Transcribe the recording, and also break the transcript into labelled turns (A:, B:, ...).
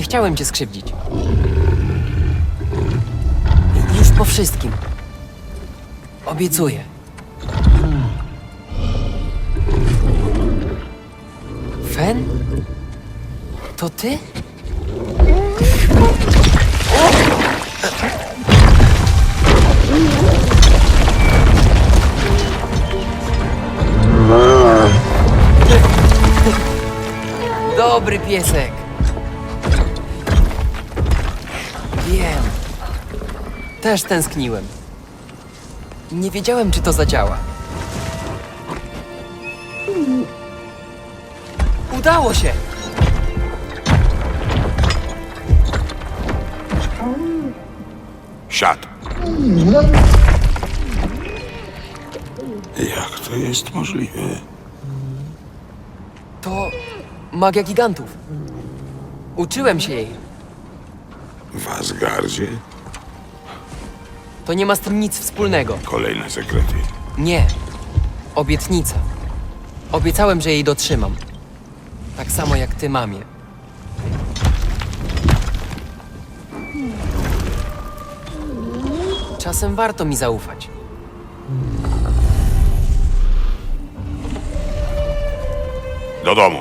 A: chciałem cię skrzywdzić. Już po wszystkim. Obiecuję. Fen? To ty? Dobry piesek. Też tęskniłem. Nie wiedziałem, czy to zadziała. Udało się!
B: Siad. Jak to jest możliwe?
A: To magia gigantów. Uczyłem się jej.
B: W Asgardzie?
A: To nie ma z tym nic wspólnego.
B: Kolejne sekrety.
A: Nie. Obietnica. Obiecałem, że jej dotrzymam. Tak samo jak ty, mamie. Czasem warto mi zaufać.
B: Do domu.